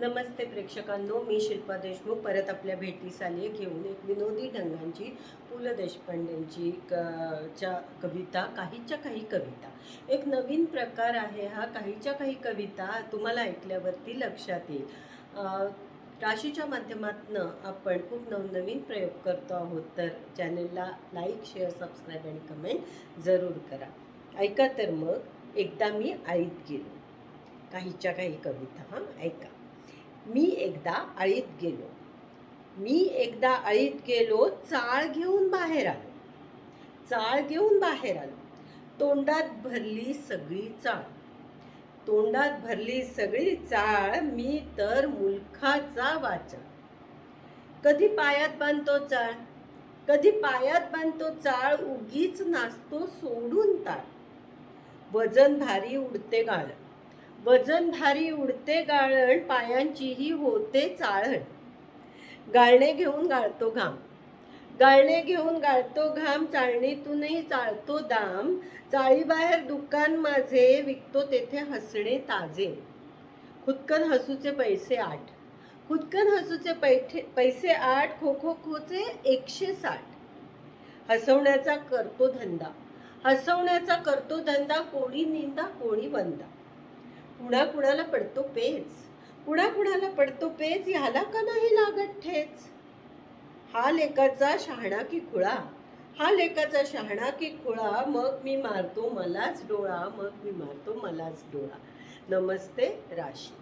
नमस्ते प्रेक्षकांनो मी शिल्पा देशमुख. परत आपल्या भेटीस आली आहे घेऊन एक विनोदी ढंगांची पु ल देशपांडेंची क च्या कविता काहीच्या काही कविता. एक नवीन प्रकार आहे हा काहीच्या काही कविता तुम्हाला ऐकल्यावरती लक्षात येईल. राशीच्या माध्यमातून आपण खूप नवनवीन प्रयोग करतो आहोत तर चॅनलला लाईक शेअर सबस्क्राईब आणि कमेंट जरूर करा. ऐका तर मग एकदा मी आईत गेलो. काहीच्या काही कविता हां ऐका. मी एकदा आळीत गेलो. मी एकदा आळीत गेलो चाळ घेऊन बाहेर आलो. चाळ घेऊन बाहेर आलो. तोंडात भरली सगळी चाळ. तोंडात भरली सगळी चाळ मी तर मुलखाचा वाचा कधी पायात बांधतो चाळ? कधी पायात बांधतो चाळ? उगीच नाचतो सोडून ताळ. वजन भारी उडते गाळ वजन भारी उडते गाळण पायांचीही होते चाळण. गाळणे घेऊन गाळतो घाम. गाळणे घेऊन गाळतो घाम चाळणीतूनही चाळतो दाम. चाळीबाहेर दुकान माझे विकतो तेथे हसणे ताजे. खुदकन हसूचे पैसे आठ. खुदकन हसूचे पैठे पैसे आठ खो खो खोचे एकशे साठ. हसवण्याचा करतो धंदा. हसवण्याचा करतो धंदा कोणी निंदा कोणी बंदा. कुणा कुणाला पडतो पेच? कुणा कुणाला पडतो पेच ह्याला का नाही लागत ठेच? हा लेखाचा शहाणा की खुळा? हा लेकाचा शहाणा की खुळा? मग मी मारतो मलाच डोळा मग मी मारतो मलाच डोळा. नमस्ते राशी.